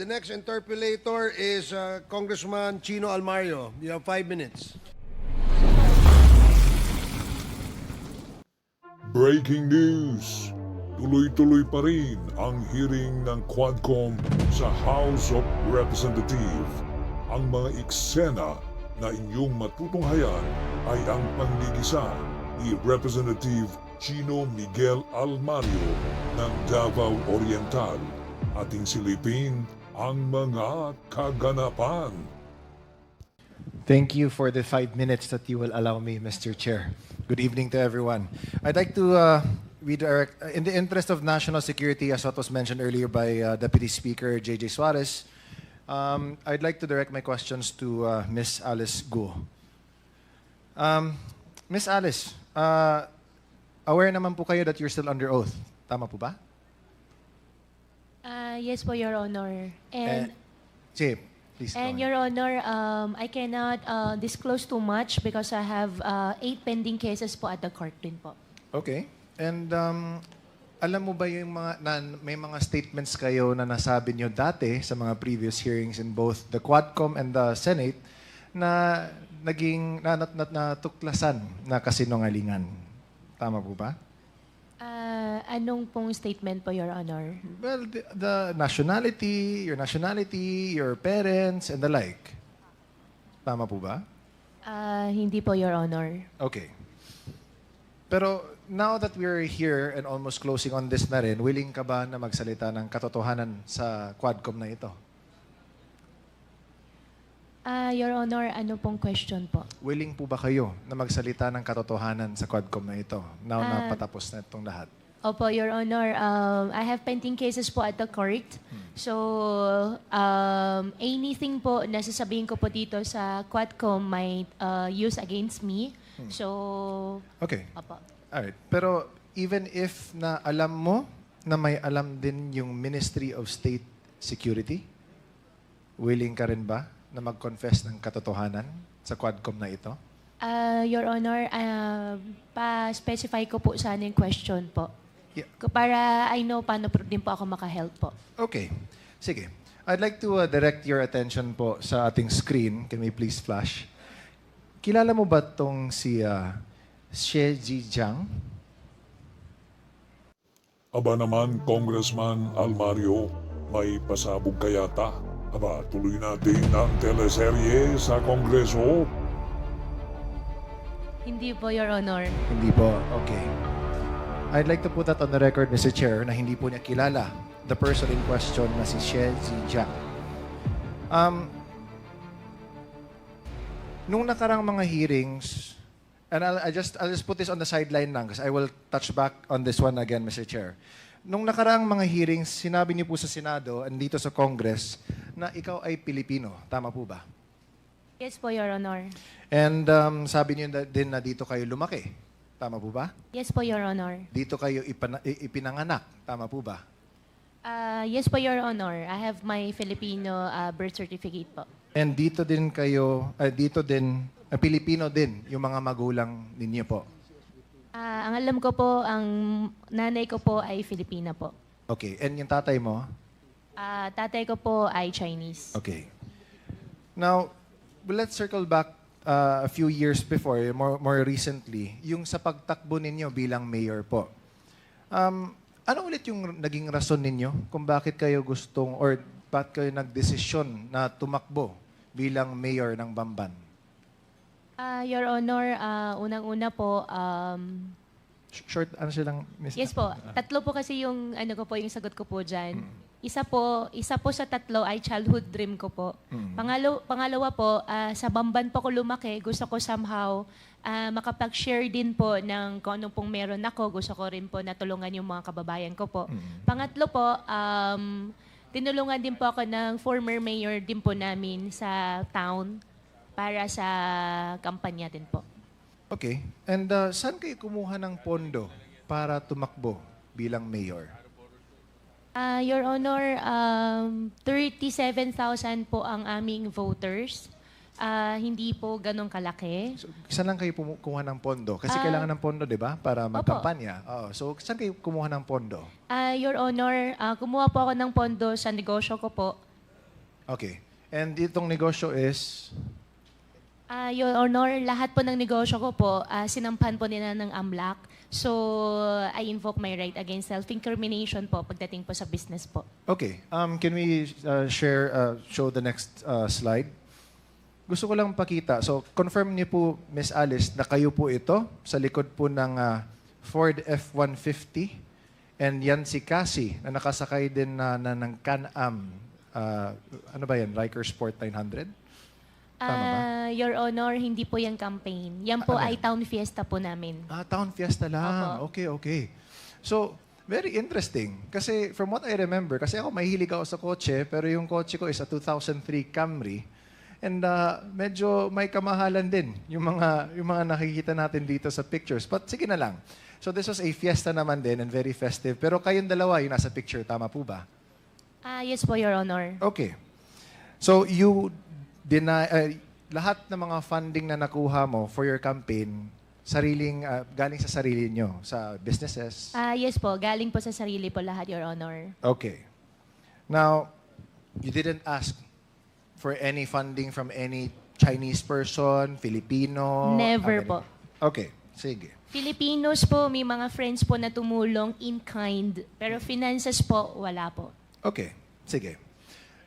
The next interpellator is uh, Congressman Chino Almario. You have five minutes. Breaking news! Tuloy-tuloy pa rin ang hearing ng Quadcom sa House of Representatives. Ang mga eksena na inyong matutunghayan ay ang panligisa ni Representative Chino Miguel Almario ng Davao Oriental. Ating silipin ang mga kaganapan. Thank you for the five minutes that you will allow me, Mr. Chair. Good evening to everyone. I'd like to uh, redirect, uh, in the interest of national security, as what was mentioned earlier by uh, Deputy Speaker J.J. Suarez, um, I'd like to direct my questions to uh, Ms. Alice Guo. Um, Ms. Alice, uh, aware naman po kayo that you're still under oath. Tama po ba? Ah, yes po, Your Honor. And, Eh, sige, please and. Your Honor, um, I cannot uh, disclose too much because I have uh, eight pending cases po at the court din po. Okay. And um, alam mo ba yung mga na, may mga statements kayo na nasabi nyo dati sa mga previous hearings in both the Quadcom and the Senate na naging na, na, na, natuklasan na kasinungalingan. Tama po ba? Ah, anong pong statement po, Your Honor? Well, the, the nationality, your nationality, your parents, and the like. Tama po ba? Ah, hindi po, Your Honor. Okay. Pero now that we're here and almost closing on this na rin, willing ka ba na magsalita ng katotohanan sa Quadcom na ito? Ah, Your Honor, ano pong question po? Willing po ba kayo na magsalita ng katotohanan sa Quadcom na ito? Now na Ah. patapos na itong lahat. Opo, Your Honor, um, I have pending cases po at the court. So, um, anything po na sasabihin ko po dito sa Quadcom might uh, use against me. So, Okay. opo. Alright. Pero even if na alam mo na may alam din yung Ministry of State Security, willing ka rin ba na mag-confess ng katotohanan sa Quadcom na ito? Ah, Your Honor, ah, pa-specify ko po sana yung question po. Yeah. Para I know paano po din po ako makahelp po. Okay. Sige. I'd like to uh, direct your attention po sa ating screen. Can we please flash? Kilala mo ba tong si uh, Xie Jijiang? Aba naman, Congressman Almario, may pasabog ka yata. Aba, tuloy natin ang teleserye sa Kongreso. Hindi po, Your Honor. Hindi po. Okay. I'd like to put that on the record, Mr. Chair, na hindi po niya kilala the person in question na si Xie Zijiang. Um, nung nakarang mga hearings, and I'll, I just, I'll just put this on the sideline lang because I will touch back on this one again, Mr. Chair. Nung nakaraang mga hearings, sinabi niyo po sa Senado and dito sa Congress na ikaw ay Pilipino. Tama po ba? Yes po, Your Honor. And um, sabi niyo na- din na dito kayo lumaki. Tama po ba? Yes po, Your Honor. Dito kayo ipana- i- ipinanganak. Tama po ba? Ah, yes po, Your Honor. I have my Filipino ah, birth certificate po. And dito din kayo, ah, dito din, ah, Pilipino din yung mga magulang ninyo po. Ah, ang alam ko po, ang nanay ko po ay Filipina po. Okay. And yung tatay mo? Ah, tatay ko po ay Chinese. Okay. Now, well, let's circle back uh, a few years before, more, more recently, yung sa pagtakbo ninyo bilang mayor po. Um, ano ulit yung naging rason ninyo kung bakit kayo gustong or bakit kayo nagdesisyon na tumakbo bilang mayor ng Bamban? Ah, Your Honor, ah, unang-una po, um, Sh- Short, ano silang, miss? yes po, tatlo po kasi yung ano ko po, yung sagot ko po dyan. Isa po, isa po sa tatlo ay childhood dream ko po. Pangalo, pangalawa po, ah, sa Bamban po ko lumaki, gusto ko somehow ah, makapag-share din po ng kung ano pong meron ako. Gusto ko rin po natulungan yung mga kababayan ko po. Pangatlo po, um, tinulungan din po ako ng former mayor din po namin sa town para sa kampanya din po. Okay. And uh, saan kayo kumuha ng pondo para tumakbo bilang mayor? Ah, Your Honor, um, 37,000 po ang aming voters. Ah, hindi po ganong kalaki. So, saan lang kayo pumu- kumuha ng pondo? Kasi Ah, kailangan ng pondo, di ba? Para magkampanya. Oo. So, saan kayo kumuha ng pondo? Ah, Your Honor, ah, kumuha po ako ng pondo sa negosyo ko po. Okay. And itong negosyo is... Ah, Your Honor, lahat po ng negosyo ko po, ah, sinampan po nila ng AMLAC. So, I invoke my right against self-incrimination po pagdating po sa business po. Okay. Um, can we uh, share, uh, show the next uh, slide? Gusto ko lang pakita. So, confirm niyo po, Miss Alice, na kayo po ito sa likod po ng uh, Ford F-150. And yan si Cassie, na nakasakay din na, na ng Can-Am. Uh, ano ba yan? Riker Sport 900? Tama ba? Ah, Your Honor, hindi po yung campaign. Yan po Ah, ano ay town fiesta po namin. Ah, Town Fiesta lang. Opo. Okay, okay. So, very interesting. Kasi from what I remember, kasi ako mahilig ako sa kotse, pero yung kotse ko is a 2003 Camry. And uh, medyo may kamahalan din yung mga, yung mga nakikita natin dito sa pictures. But sige na lang. So this was a fiesta naman din and very festive. Pero kayong dalawa yung nasa picture, tama po ba? Ah, yes po, Your Honor. Okay. So you deny uh, lahat ng mga funding na nakuha mo for your campaign sariling uh, galing sa sarili nyo sa businesses. Ah, yes po, galing po sa sarili po lahat, Your Honor. Okay. Now, you didn't ask for any funding from any Chinese person, Filipino? Never Ah, po. Okay, sige. Filipinos po, may mga friends po na tumulong in kind. Pero finances po, wala po. Okay, sige.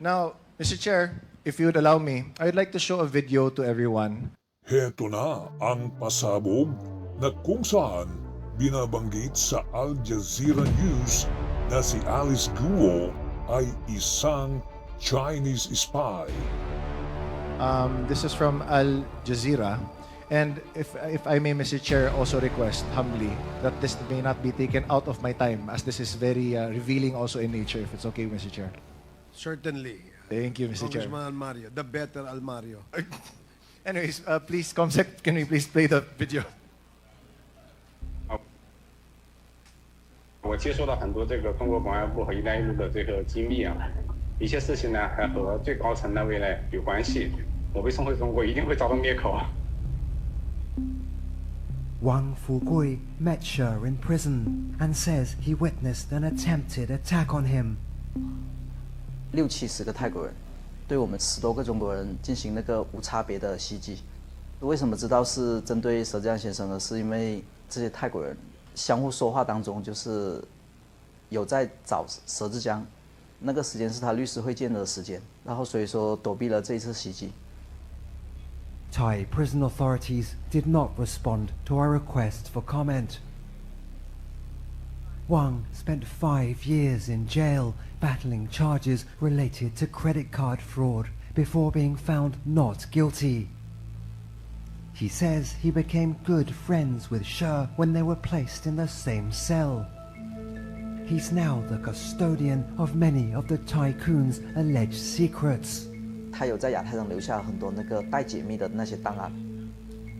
Now, Mr. Chair, if you would allow me, I would like to show a video to everyone. Heto na ang pasabog na kung saan binabanggit sa Al Jazeera News na si Alice Guo ay isang Chinese spy. Um, this is from Al Jazeera. And if, if I may, Mr. Chair, also request humbly that this may not be taken out of my time as this is very uh, revealing also in nature, if it's okay, Mr. Chair. Certainly. Thank you, Mr. Chair. Congressman Almario, the better Almario. Anyways, uh, please, Comsec, can we please play the video? 我接触到很多这个中国公安部和“一带一路”的这个机密啊，一些事情呢还和最高层那位呢有关系。我被送回中国一定会遭到灭口啊！ Wang Fugui met Sher in prison and says he witnessed an attempted attack on him. 六七十个泰国人对我们十多个中国人进行那个无差别的袭击。为什么知道是针对佘志安先生呢？是因为这些泰国人相互说话当中，就是有在找佘志江，那个时间是他律师会见的时间，然后所以说躲避了这一次袭击。Thai prison authorities did not respond to our request for comment. Wang spent five years in jail battling charges related to credit card fraud before being found not guilty. He says he became good friends with Sher when they were placed in the same cell. He's now the custodian of many of the tycoon's alleged secrets. 他有在亚太上留下很多那个待解密的那些档案，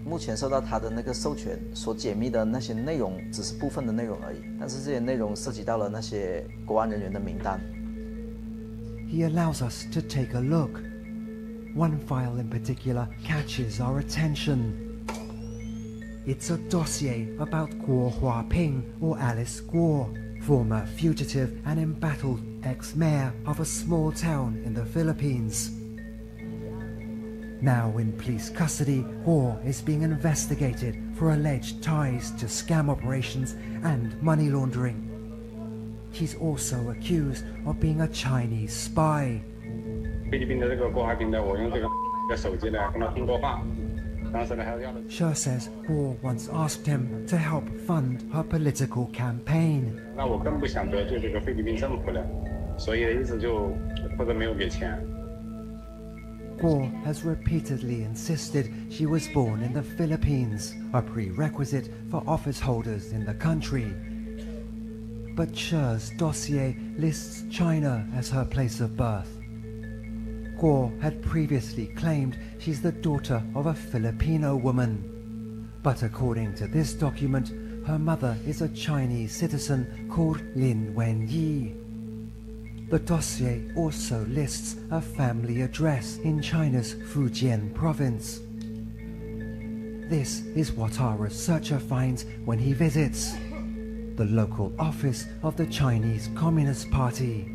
目前受到他的那个授权所解密的那些内容只是部分的内容而已，但是这些内容涉及到了那些国安人员的名单。 He allows us to take a look. One file in particular catches our attention. It's a dossier about Guo Huaping or Alice Guo, former fugitive and embattled ex-mayor of a small town in the Philippines. Now in police custody, Guo is being investigated for alleged ties to scam operations and money laundering. He's also accused of being a Chinese spy. 菲律宾的这个郭华平呢，我用这个的手机呢跟他通过话，当时呢还要的。 Sher says Guo once asked him to help fund her political campaign. 那我更不想得罪这个菲律宾政府了，所以一直就或者没有给钱。 Guo has repeatedly insisted she was born in the Philippines, a prerequisite for office holders in the country. But Sher's dossier lists China as her place of birth. Guo had previously claimed she's the daughter of a Filipino woman. But according to this document, her mother is a Chinese citizen called Lin Wenyi. The dossier also lists a family address in China's Fujian province. This is what our researcher finds when he visits the local office of the Chinese Communist Party.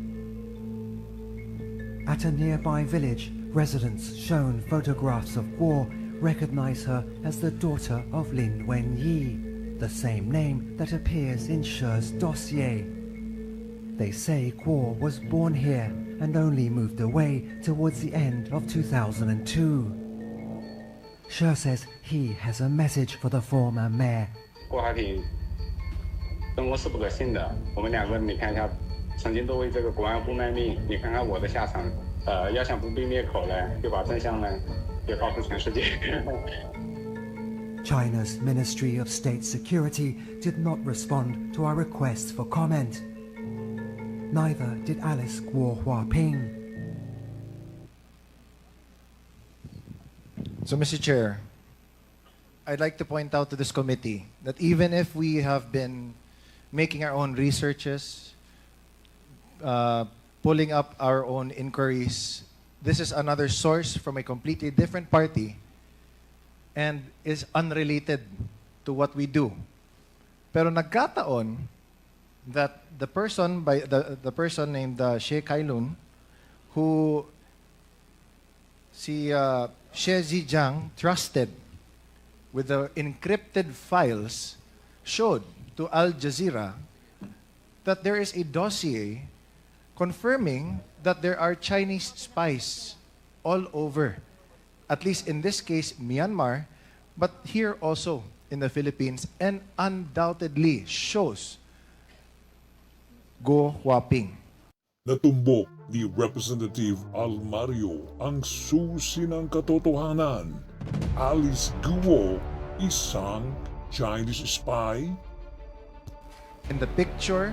At a nearby village, residents shown photographs of Guo recognize her as the daughter of Lin Wenyi, the same name that appears in She's dossier. They say Guo was born here and only moved away towards the end of 2002. She says he has a message for the former mayor. 郭海挺生活是不可信的。我们两个，你看一下，曾经都为这个国安部卖命，你看看我的下场。呃，要想不被灭口呢，就把真相呢，也告诉全世界。 China's Ministry of State Security did not respond to our request for comment. Neither did Alice Guo Hua Ping. So, Mr. Chair, I'd like to point out to this committee that even if we have been making our own researches, uh, pulling up our own inquiries, this is another source from a completely different party and is unrelated to what we do. Pero nagkataon that the person by the, the person named uh, She Kailun who si uh, Xie Zhejiang trusted with the encrypted files showed to Al Jazeera that there is a dossier confirming that there are Chinese spies all over, at least in this case, Myanmar, but here also in the Philippines, and undoubtedly shows Go Huaping. Natumbok ni Representative Almario ang susi ng katotohanan. Alice Guo, isang Chinese spy? in the picture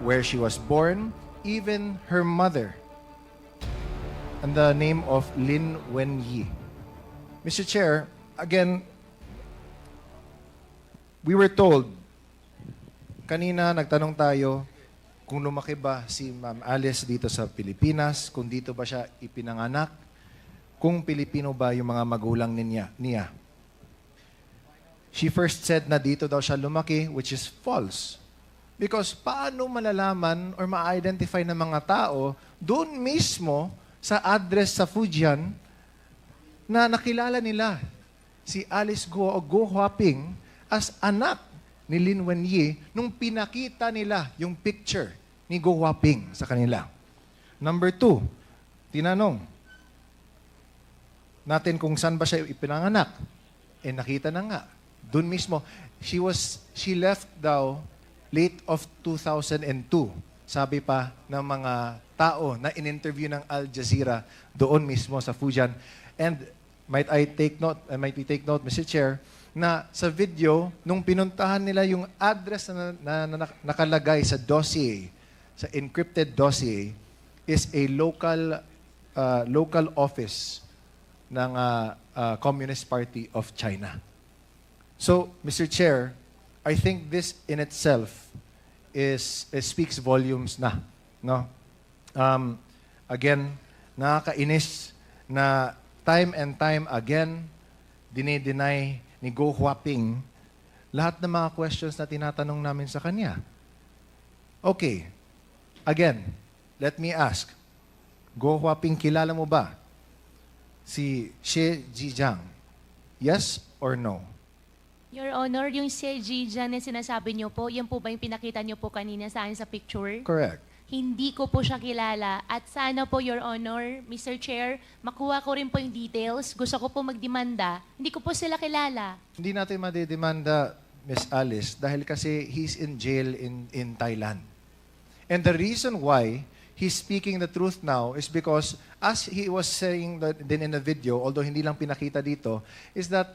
where she was born, even her mother, and the name of Lin Wenyi. Mr. Chair, again, we were told, kanina nagtanong tayo kung lumaki ba si Ma'am Alice dito sa Pilipinas, kung dito ba siya ipinanganak, kung Pilipino ba yung mga magulang niya. niya. She first said na dito daw siya lumaki, which is false. Because paano malalaman or ma-identify ng mga tao doon mismo sa address sa Fujian na nakilala nila si Alice Guo o Guo Huaping as anak ni Lin Wenyi nung pinakita nila yung picture ni Guo Huaping sa kanila. Number two, tinanong natin kung saan ba siya ipinanganak. Eh nakita na nga. Doon mismo, she was she left daw late of 2002. Sabi pa ng mga tao na in-interview ng Al Jazeera doon mismo sa Fujian. And might I take note, uh, might we take note, Mr. Chair, na sa video, nung pinuntahan nila yung address na, na, na nakalagay sa dossier, sa encrypted dossier, is a local uh, local office ng uh, uh, Communist Party of China. So, Mr. Chair, I think this in itself is, is speaks volumes na, no? Um, again, nakakainis na time and time again dinideny ni Go Huaping lahat ng mga questions na tinatanong namin sa kanya. Okay. Again, let me ask. Go Huaping, kilala mo ba si Xie Zhejiang? Yes or no? Your Honor, yung si Jijan na sinasabi niyo po, yan po ba yung pinakita niyo po kanina sa akin sa picture? Correct. Hindi ko po siya kilala. At sana po, Your Honor, Mr. Chair, makuha ko rin po yung details. Gusto ko po magdemanda. Hindi ko po sila kilala. Hindi natin madidemanda, Miss Alice, dahil kasi he's in jail in, in Thailand. And the reason why he's speaking the truth now is because, as he was saying that din in the video, although hindi lang pinakita dito, is that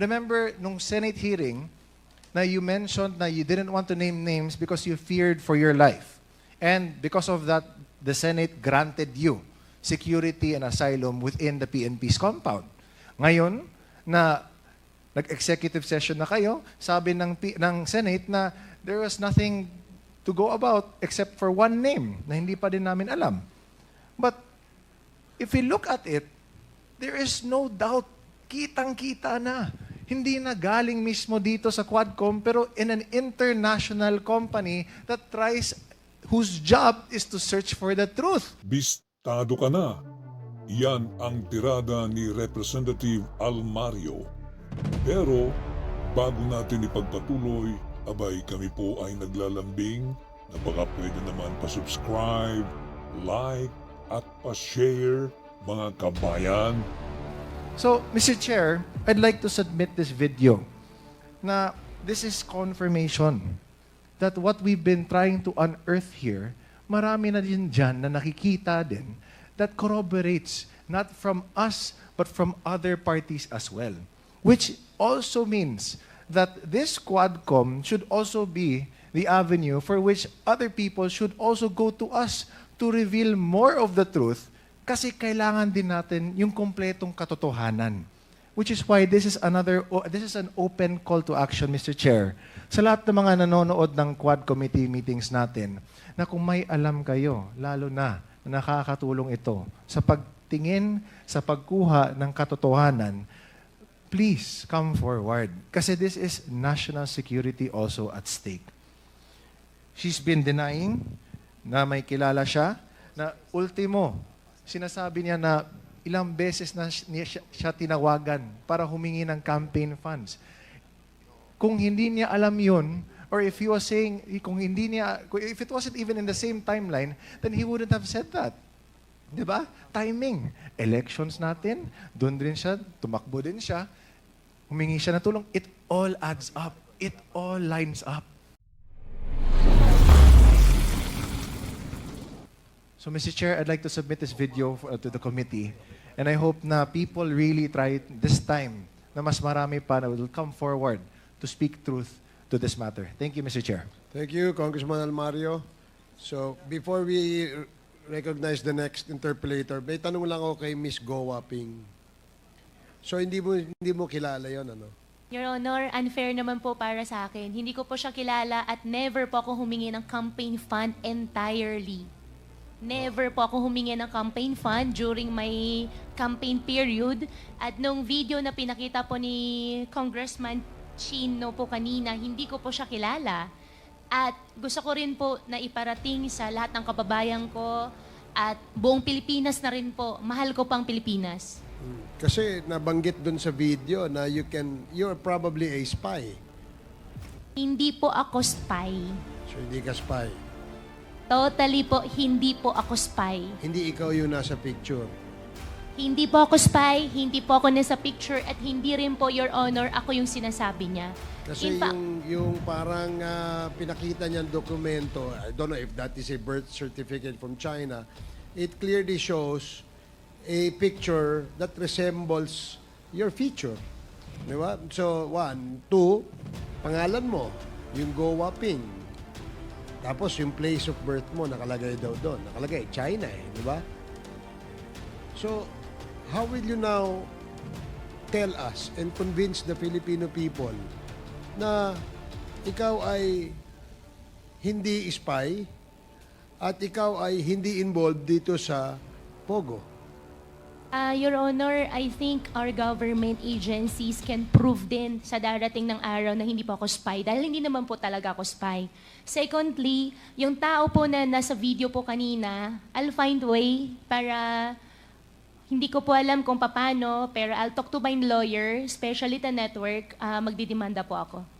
Remember, nung Senate hearing, na you mentioned na you didn't want to name names because you feared for your life. And because of that, the Senate granted you security and asylum within the PNP's compound. Ngayon, na nag-executive session na kayo, sabi ng, P- ng Senate na there was nothing to go about except for one name na hindi pa din namin alam. But if we look at it, there is no doubt, kitang-kita na. Hindi na galing mismo dito sa Quadcom, pero in an international company that tries, whose job is to search for the truth. Bistado ka na. Yan ang tirada ni Representative Almario. Pero bago natin ipagpatuloy, abay kami po ay naglalambing na baka pwede naman pa-subscribe, like, at pa-share mga kabayan. So, Mr. Chair, I'd like to submit this video na this is confirmation that what we've been trying to unearth here, marami na din dyan na nakikita din that corroborates not from us but from other parties as well. Which also means that this Quadcom should also be the avenue for which other people should also go to us to reveal more of the truth kasi kailangan din natin yung kompletong katotohanan. Which is why this is another this is an open call to action Mr. Chair. Sa lahat ng mga nanonood ng Quad Committee meetings natin na kung may alam kayo, lalo na na nakakatulong ito sa pagtingin, sa pagkuha ng katotohanan, please come forward. Kasi this is national security also at stake. She's been denying na may kilala siya, na ultimo, sinasabi niya na ilang beses na niya siya, siya tinawagan para humingi ng campaign funds. Kung hindi niya alam yun, or if he was saying, kung hindi niya, if it wasn't even in the same timeline, then he wouldn't have said that. Di ba? Timing. Elections natin, doon din siya, tumakbo din siya, humingi siya ng tulong. It all adds up. It all lines up. So, Mr. Chair, I'd like to submit this video for- uh, to the committee. And I hope na people really try this time na mas marami pa na will come forward to speak truth to this matter. Thank you, Mr. Chair. Thank you, Congressman Almario. So, before we recognize the next interpellator, may tanong lang ako kay Miss Go Waping. So, hindi mo, hindi mo kilala yon ano? Your Honor, unfair naman po para sa akin. Hindi ko po siya kilala at never po ako humingi ng campaign fund entirely. Never po ako humingi ng campaign fund during my campaign period. At nung video na pinakita po ni Congressman Chino po kanina, hindi ko po siya kilala. At gusto ko rin po na iparating sa lahat ng kababayan ko at buong Pilipinas na rin po. Mahal ko pang Pilipinas. Kasi nabanggit dun sa video na you can, you're probably a spy. Hindi po ako spy. So, hindi ka spy. Totally po, hindi po ako spy. Hindi ikaw yung nasa picture. Hindi po ako spy, hindi po ako nasa picture, at hindi rin po, Your Honor, ako yung sinasabi niya. Kasi In yung, yung parang ah, pinakita niyang dokumento, I don't know if that is a birth certificate from China, it clearly shows a picture that resembles your feature. Di ba? So, one. Two, pangalan mo, yung Go Waping. Tapos yung place of birth mo, nakalagay daw doon. Nakalagay, China eh, di ba? So, how will you now tell us and convince the Filipino people na ikaw ay hindi spy at ikaw ay hindi involved dito sa Pogo? Ah, Your Honor, I think our government agencies can prove din sa darating ng araw na hindi po ako spy dahil hindi naman po talaga ako spy. Secondly, yung tao po na nasa video po kanina, I'll find way para hindi ko po alam kung paano, pero I'll talk to my lawyer, especially the network, ah, magdidemanda po ako.